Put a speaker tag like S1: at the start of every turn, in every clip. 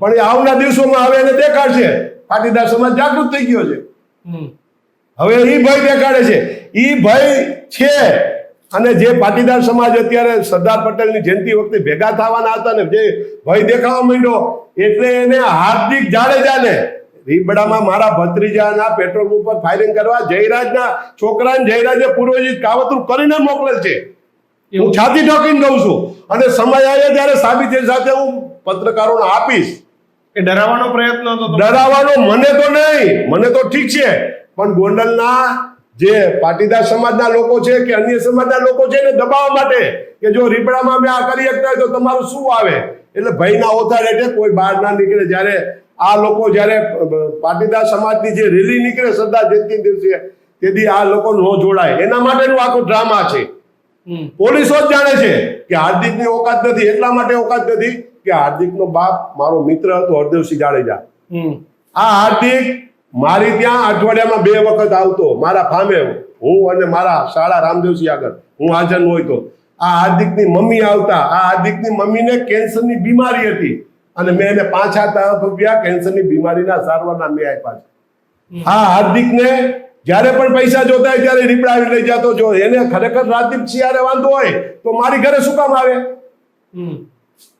S1: પણ એ આવના દિવસોમાં હવે એને દેખાડશે. પાટીદાર સમાજ જાગૃત થઈ ગયો છે. હવે એ ભય દેખાડે છે. એ ભય છે. અને જે પાટીદાર સમાજ અત્યારે સરદાર પટેલની જયંતિ વખતે ભેગા થવાના હતા ને જે ભય દેખાવા માંડ્યો એટલે એને હાર્દિક જાડેજાને રીબડામાં મારા ભત્રીજાના પેટ્રોલ ઉપર ફાયરિંગ કરવા જયરાજના છોકરાને જયરાજે પૂર્વજીત કાવતરું કરીને મોકલેલ છે. હું છાતી ઠોકીને કહું છું. અને સમય આવ્યો ત્યારે સાબિતી સાથે હું પત્રકારોને આપીશ.
S2: એ ડરાવવાનો પ્રયત્ન હતો
S1: ડરાવવાનો મને તો નહીં. મને તો ઠીક છે. પણ ગોંડલના જે પાટીદાર સમાજના લોકો છે કે અન્ય સમાજના લોકો છે ને દબાવવા માટે કે જો રીપડામાં અમે આ કરી શકતા હોય તો તમારું શું આવે? એટલે ભયના ઓથા રેટે કોઈ બહાર ના નીકળે. જ્યારે આ લોકો જ્યારે પાટીદાર સમાજની જે રેલી નીકળે સરદાર જયંતિ દિવસે તેથી આ લોકો ન જોડાય. એના માટેનું આખું ડ્રામા છે. પોલીસો જ જાણે છે કે હાર્દિકની ઓકાત નથી. એટલા માટે ઓકાત નથી કે હાર્દિકનો બાપ મારો મિત્ર હતો હરદેવસિંહ જાડેજા. આ હાર્દિક મારી ત્યાં અઠવાડિયામાં બે વખત આવતો મારા ફામે હું અને મારા શાળા રામદેવસિંહ આગળ. હું હાજર હોય તો આ હાર્દિકની મમ્મી આવતા. આ હાર્દિકની મમ્મીને કેન્સરની બીમારી હતી. અને મેં એને પાંચ સાત રૂપિયા કેન્સરની બીમારીના સારવારના મેં આપ્યા છે. આ હાર્દિકને જ્યારે પણ પૈસા જોતા હોય ત્યારે રીપડાવી લઈ જતો. જો એને ખરેખર રાજદીપ સિંહારે વાંધો હોય તો મારી ઘરે શું કામ આવે.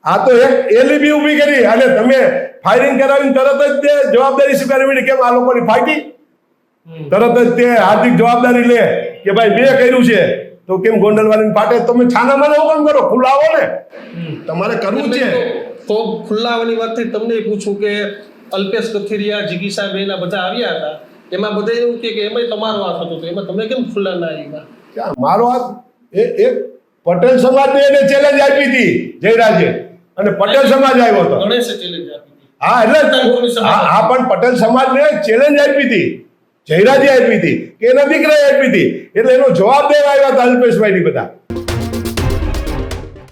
S1: આ તો એક એલઈબી ઊભી કરી. અને તમે ફાયરિંગ કરાવીને તરત જ તે જવાબદારી સ્વીકારવી પડી કેમ આ લોકોની
S2: ફાટી?
S1: તરત જ તે હાર્દિક જવાબદારી લે કે ભાઈ મેં કર્યું છે. તો કેમ ગોંડલવાળીને ફાટે? તમે છાના માના હુકમ કરો? ખુલ્લાવો ને. તમારે કરવું છે.
S2: તો ખુલ્લાવાની વાત થઈ તમને પૂછું કે અલ્પેશ કથિરિયા જીગી સાહેબ એના બધા આવ્યા હતા. એમાં બધા એવું કે એમાં તમારો હાથ હતો. એમાં તમે કેમ ખુલ્લા ના આવ્યા?
S1: મારો હાથ એ એક પટેલ સમાજને એને ચેલેન્જ આપી હતી જયરાજે. અને પટેલ સમાજ આવ્યો હતો. હા એટલે હા પણ પટેલ સમાજને ચેલેન્જ આપી હતી. જયરાજે આપી હતી. કે એના દીકરાએ આપી હતી. એટલે એનો જવાબ દેવા આવ્યા હતા અલ્પેશભાઈ ની બધા.